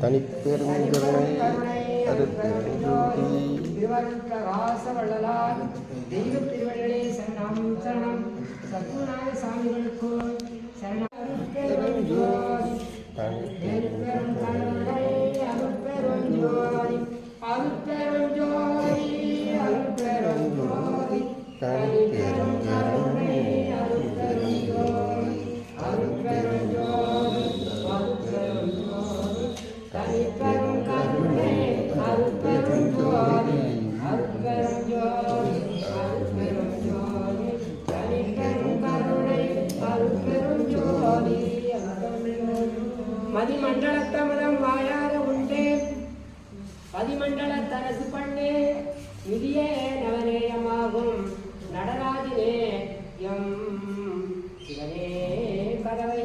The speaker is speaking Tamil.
தனிப்பெருங்கருணை அருட்பெருஞ்சோதி திருவாரூர்காசவள்ளலார் தெய்வ திருவள்ளலே சரணம் சரணம் சத்குருநாத சாமிகளுக்கு சரணம் அருட்பெருஞ்சோதி அருட்பெருஞ்சோதி மதிமண்டலத்தமதம் வாயார உண்டே. பதிமண்டலத்தரசு பண்ணே நிதியே நவநேயமாகும். நடராஜினே எம் சிவனே கதவை